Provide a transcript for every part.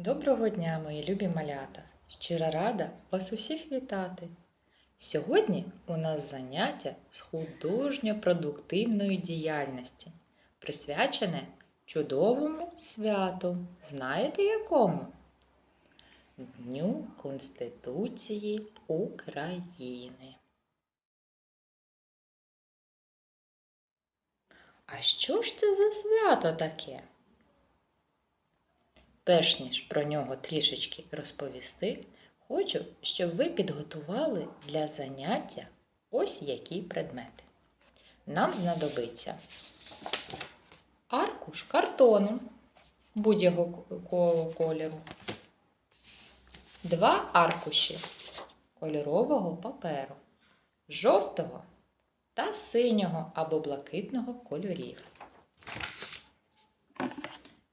Доброго дня, мої любі малята! Щиро рада вас усіх вітати! Сьогодні у нас заняття з художньо-продуктивної діяльності, присвячене чудовому святу. Знаєте якому? Дню Конституції України. А що ж це за свято таке? Перш ніж про нього трішечки розповісти, хочу, щоб ви підготували для заняття ось які предмети. Нам знадобиться аркуш картону будь-якого кольору, два аркуші кольорового паперу, жовтого та синього або блакитного кольорів,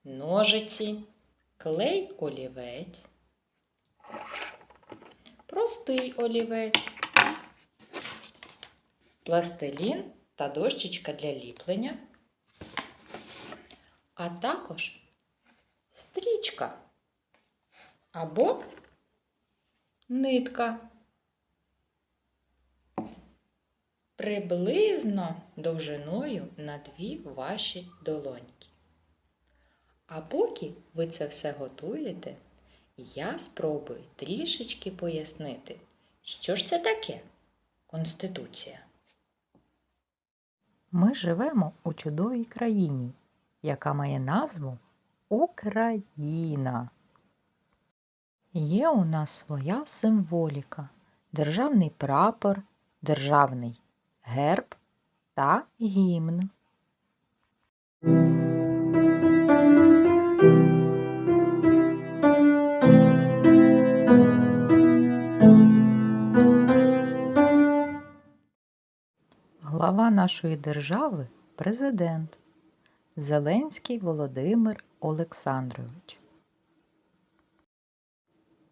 ножиці клей олівець, простий олівець, пластилін та дощечка для ліплення, а також стрічка або нитка. Приблизно довжиною на дві ваші долоньки. А поки ви це все готуєте, я спробую трішечки пояснити, що ж це таке Конституція. Ми живемо у чудовій країні, яка має назву Україна. Є у нас своя символіка, державний прапор, державний герб та гімн. Нашої держави президент Зеленський Володимир Олександрович.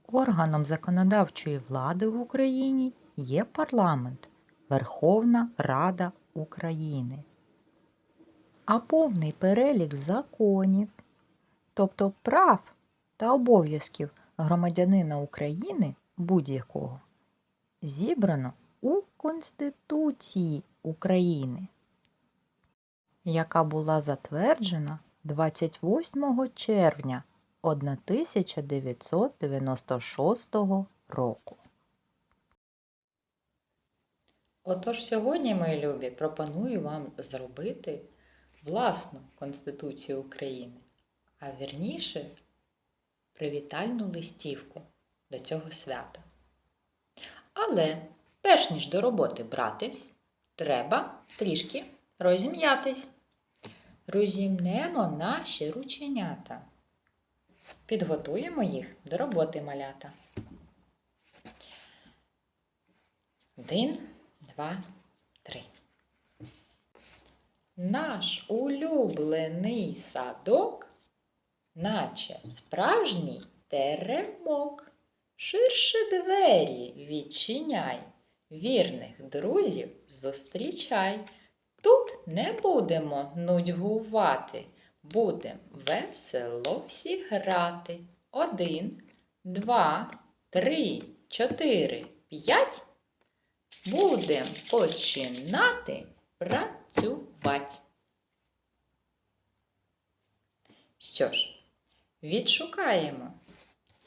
Органом законодавчої влади в Україні є парламент Верховна Рада України. А повний перелік законів, тобто прав та обов'язків громадянина України будь-якого, зібрано у Конституції України, яка була затверджена 28 червня 1996 року. Отож сьогодні, мої любі, пропоную вам зробити власну Конституцію України, а вірніше привітальну листівку до цього свята. Але перш ніж до роботи братись, треба трішки розім'ятись. Розімнемо наші рученята. Підготуємо їх до роботи малята. Один, два, три. Наш улюблений садок, наче справжній теремок. Ширше двері відчиняй, вірних друзів зустрічай. Тут не будемо нудьгувати, будем весело всі грати. Один, два, три, чотири, п'ять. Будем починати працювати. Що ж, відшукаємо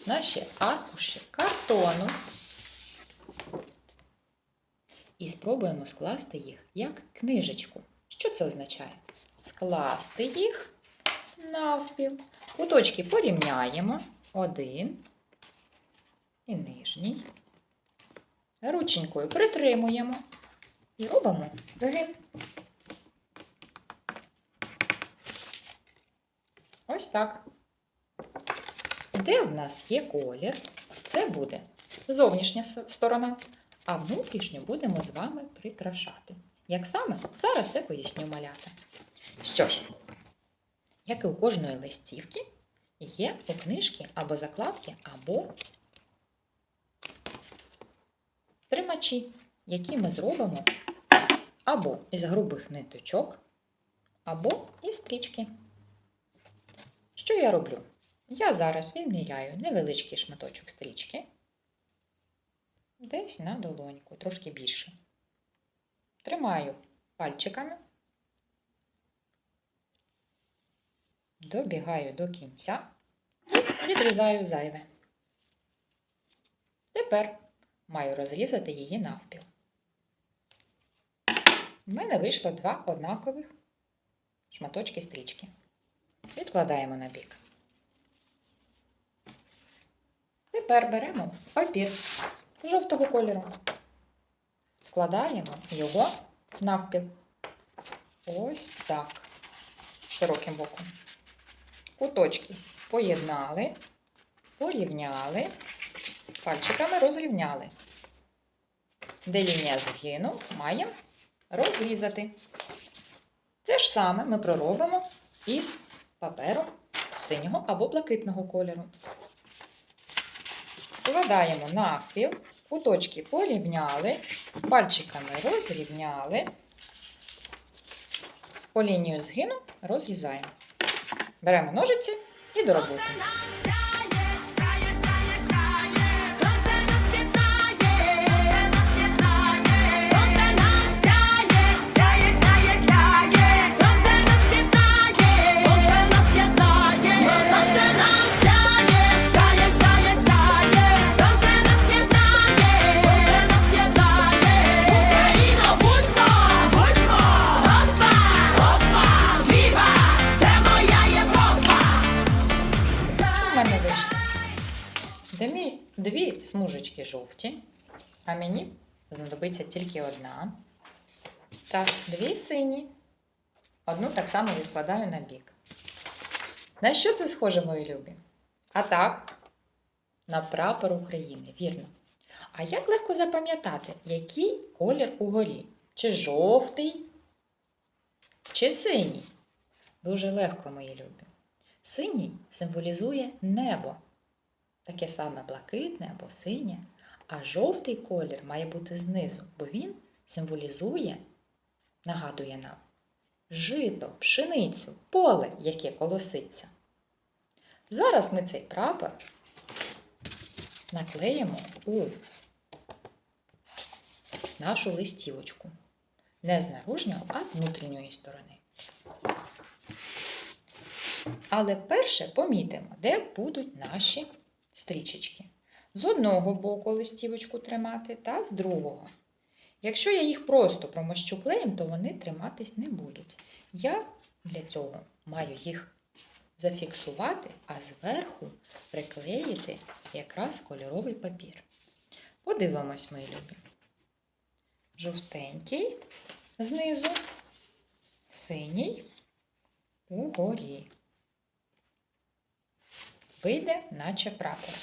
наші аркуші картону і спробуємо скласти їх як книжечку. Що це означає? Скласти їх навпіл. Куточки порівняємо. Один і нижній. Рученькою притримуємо і робимо загин. Ось так. Де в нас є колір, це буде зовнішня сторона, а внутрішню будемо з вами прикрашати. Як саме, зараз все поясню малята. Що ж, як і у кожної листівки, є у книжки або закладки, або тримачі, які ми зробимо або із грубих ниточок, або із стрічки. Що я роблю? Я зараз відміряю невеличкий шматочок стрічки. Десь на долоньку, трошки більше. Тримаю пальчиками. Добігаю до кінця і відрізаю зайве. Тепер маю розрізати її навпіл. У мене вийшло два однакових шматочки стрічки. Відкладаємо на бік. Тепер беремо папір жовтого кольору. Складаємо його навпіл. Ось так. Широким боком. Куточки поєднали, порівняли, пальчиками розрівняли. Де лінія згину, маємо розрізати. Це ж саме ми проробимо із паперу синього або блакитного кольору. Складаємо навпіл, куточки порівняли, пальчиками розрівняли, по лінію згину розрізаємо. Беремо ножиці і до роботи. Дві, смужечки жовті, а мені знадобиться тільки одна. Так, дві сині. Одну так само відкладаю на бік. На що це схоже, мої любі? А так, на прапор України, вірно. А як легко запам'ятати, який колір угорі? Чи жовтий, чи синій? Дуже легко, мої любі. Синій символізує небо, таке саме блакитне або синє, а жовтий колір має бути знизу, бо він символізує, нагадує нам, жито, пшеницю, поле, яке колоситься. Зараз ми цей прапор наклеїмо у нашу листівочку. Не з наружнього, а з внутрішньої сторони. Але перше помітимо, де будуть наші стрічечки. З одного боку листівочку тримати та з другого. Якщо я їх просто промощу клеєм, то вони триматись не будуть. Я для цього маю їх зафіксувати, а зверху приклеїти якраз кольоровий папір. Подивимось, мої любі. Жовтенький знизу, синій угорі вийде, наче прапор.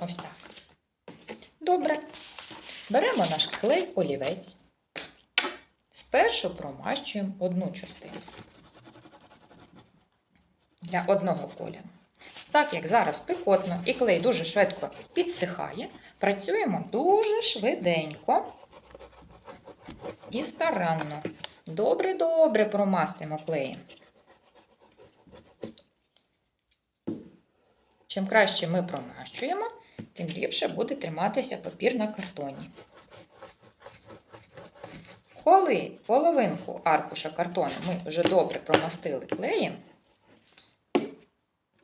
Ось так. Добре. Беремо наш клей олівець. Спершу промащуємо одну частину для одного кольору. Так як зараз спекотно і клей дуже швидко підсихає, працюємо дуже швиденько і старанно. Добре-добре промастимо клеєм. Чим краще ми промащуємо, тим ліпше буде триматися папір на картоні. Коли половинку аркуша картону ми вже добре промастили клеєм,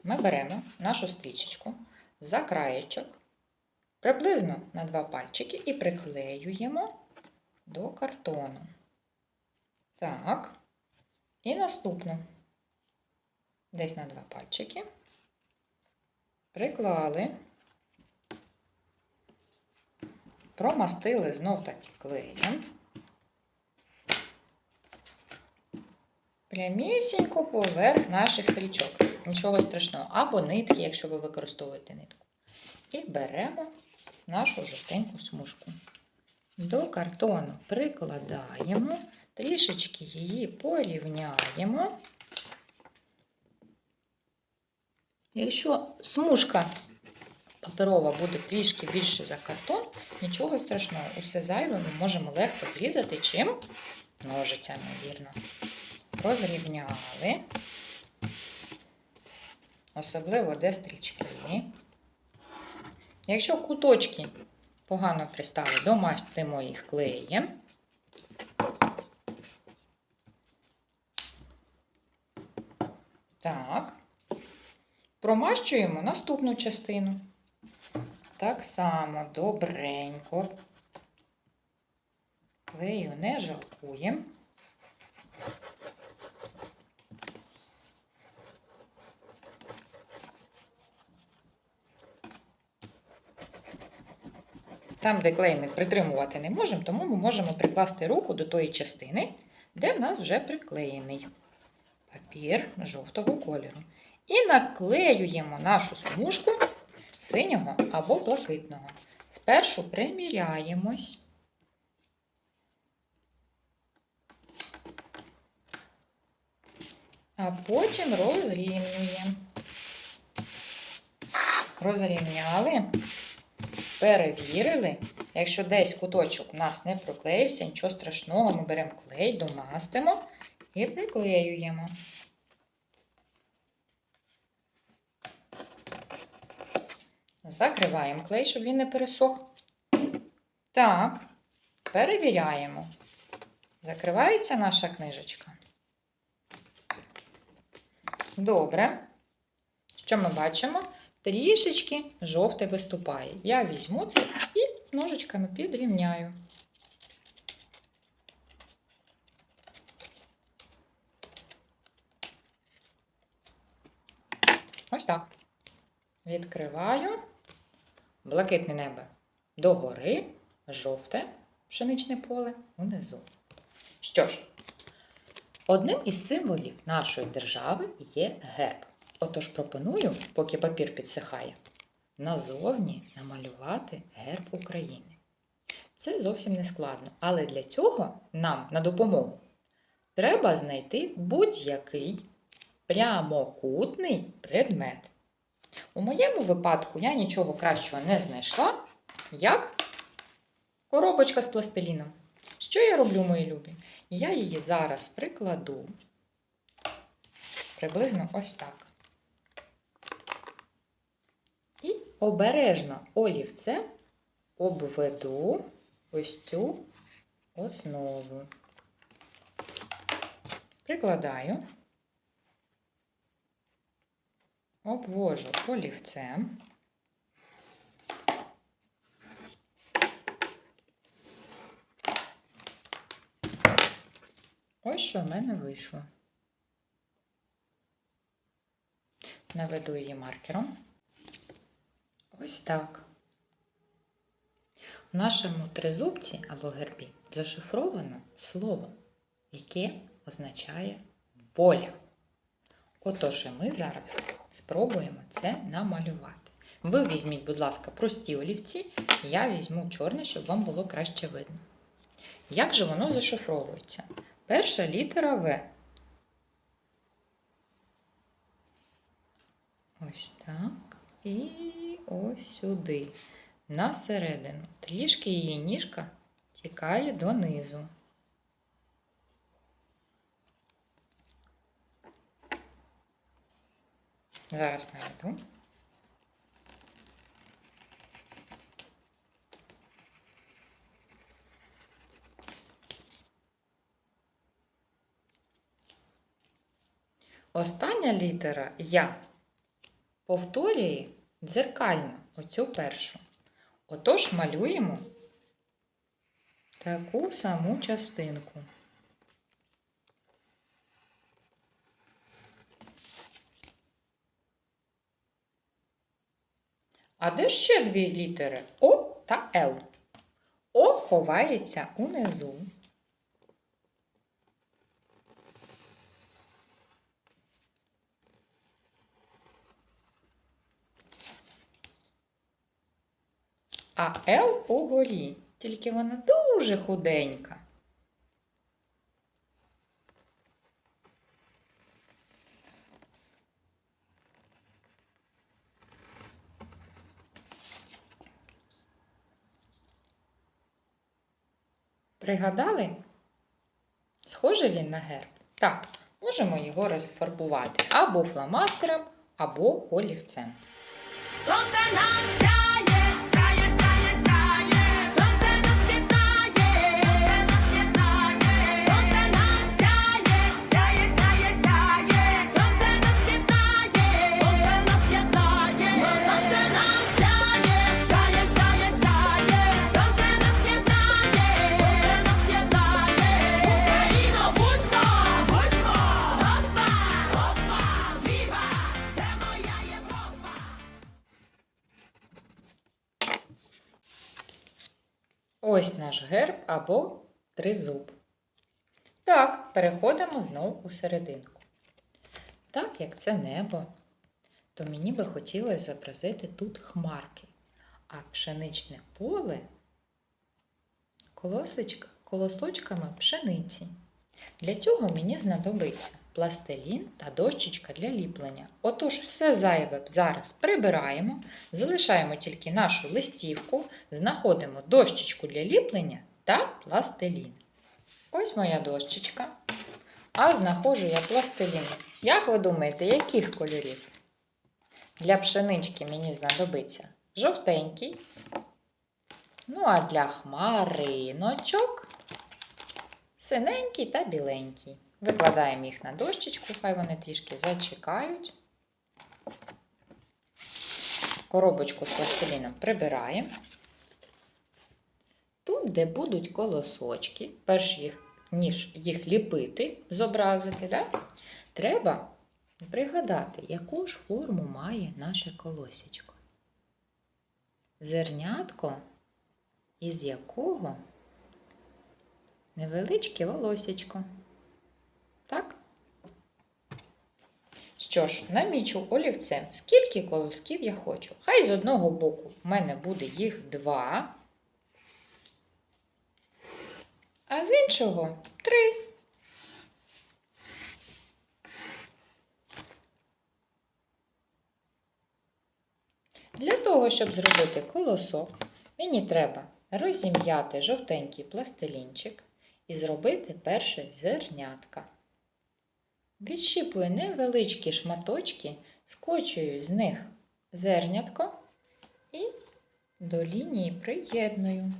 ми беремо нашу стрічечку за краєчок, приблизно на два пальчики і приклеюємо до картону. Так, і наступну. Десь на два пальчики приклали, промастили знов таки клеєм. Прямісінько поверх наших стрічок. Нічого страшного. Або нитки, якщо ви використовуєте нитку. І беремо нашу жовтеньку смужку. До картону прикладаємо, трішечки її порівняємо. Якщо смужка паперова буде трішки більше за картон, нічого страшного, усе зайве ми можемо легко зрізати чим ножицями, вірно. Розрівняли. особливо де стрічки. Якщо куточки погано пристали, домастимо їх клеєм. Так. Промащуємо наступну частину. Так само добренько. Клею не жалкуємо. Там, де клей ми притримувати не можемо, тому ми можемо прикласти руку до тої частини, де в нас вже приклеєний папір жовтого кольору. І наклеюємо нашу смужку синього або блакитного. Спершу приміряємось. А потім розрівнюємо. Розрівняли, перевірили. Якщо десь куточок у нас не проклеївся, нічого страшного, ми беремо клей, домастимо і приклеюємо. Закриваємо клей, щоб він не пересох. Так, перевіряємо. Закривається наша книжечка. Добре. Що ми бачимо? Трішечки жовте виступає. Я візьму це і ножичками підрівняю. Ось так. Відкриваю. Блакитне небо догори, жовте пшеничне поле унизу. Що ж, одним із символів нашої держави є герб. Отож пропоную, поки папір підсихає, назовні намалювати герб України. Це зовсім не складно, але для цього нам на допомогу треба знайти будь-який прямокутний предмет. У моєму випадку я нічого кращого не знайшла, як коробочка з пластиліном. Що я роблю, мої любі? Я її зараз прикладу приблизно ось так. І обережно олівцем обведу ось цю основу. Прикладаю. Обвожу олівцем. Ось що в мене вийшло. Наведу її маркером. Ось так. У нашому тризубці або гербі зашифровано слово, яке означає воля. Отож, і ми зараз спробуємо це намалювати. Ви візьміть, будь ласка, прості олівці, я візьму чорне, щоб вам було краще видно. Як же воно зашифровується? Перша літера В. Ось так. І ось сюди. На середину. Трішки її ніжка тікає донизу. Зараз наведу. Остання літера Я повторює дзеркально оцю першу. Отож малюємо таку саму частинку. А де ще дві літери О та Л? О ховається унизу. А Л угорі, тільки вона дуже худенька. Пригадали? Схожий він на герб? Так, можемо його розфарбувати або фломастером, або олівцем. Сонце нам герб або тризуб. Так, переходимо знову у серединку. Так як це небо, то мені би хотілося зобразити тут хмарки, а пшеничне поле колосочками пшениці. Для цього мені знадобиться пластилін та дощечка для ліплення. Отож, все зайве зараз прибираємо, залишаємо тільки нашу листівку, знаходимо дощечку для ліплення та пластилін. Ось моя дощечка. А знаходжу я пластилін. Як ви думаєте, яких кольорів? Для пшенички мені знадобиться жовтенький. Ну, а для хмариночок синенький та біленький. Викладаємо їх на дощечку, хай вони трішки зачекають. Коробочку з пластиліном прибираємо. Тут, де будуть колосочки, перш їх, ніж їх ліпити, зобразити, да? треба пригадати, яку ж форму має наше колосечко. Зернятко, із якого невеличке волосечко. Так? Що ж, намічу олівцем, скільки колосків я хочу. Хай з одного боку в мене буде їх два, а з іншого три. Для того, щоб зробити колосок, мені треба розім'яти жовтенький пластилінчик і зробити перше зернятка. Відщіпую невеличкі шматочки, скочую з них зернятко і до лінії приєдную.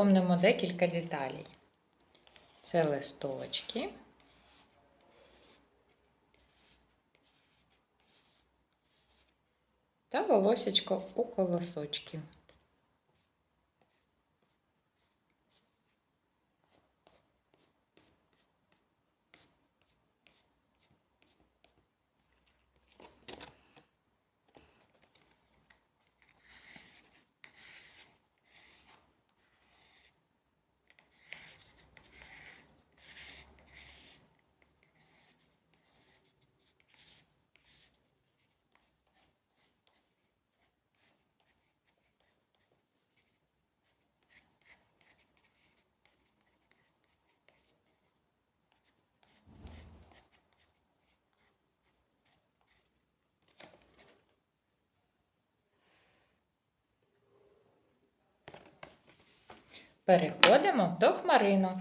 Запомнимо декілька деталей. Це листочки. Та волосечко у колосочків. Переходимо до хмаринок.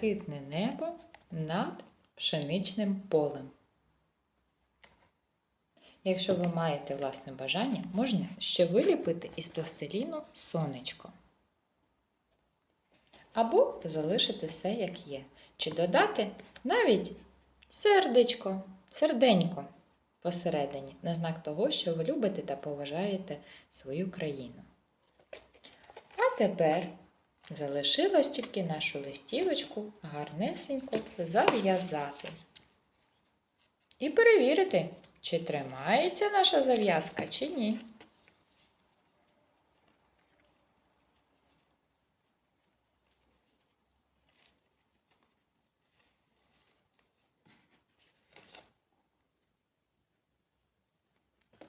Блакитне небо над пшеничним полем. Якщо ви маєте власне бажання, можна ще виліпити із пластиліну сонечко. Або залишити все як є. Чи додати навіть сердечко, серденько посередині, на знак того, що ви любите та поважаєте свою країну. А тепер Залишилось тільки нашу листівочку гарнесенько зав'язати. І перевірити, чи тримається наша зав'язка, чи ні.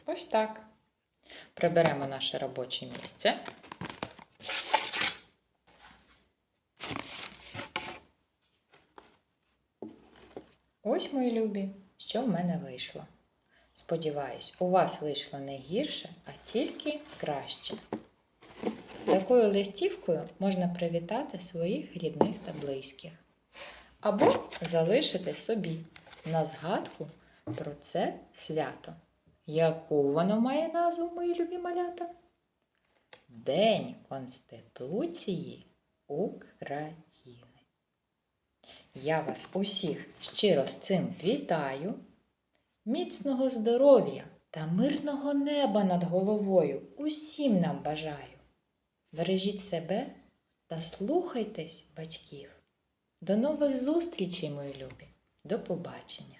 Ось так. Приберемо наше робоче місце. Ось, мої любі, що в мене вийшло. Сподіваюсь, у вас вийшло не гірше, а тільки краще. Такою листівкою можна привітати своїх рідних та близьких. Або залишити собі на згадку про це свято. Яку воно має назву, мої любі малята? День Конституції України. Я вас усіх щиро з цим вітаю. Міцного здоров'я та мирного неба над головою усім нам бажаю. Бережіть себе та слухайтесь батьків. До нових зустрічей, мої любі. До побачення!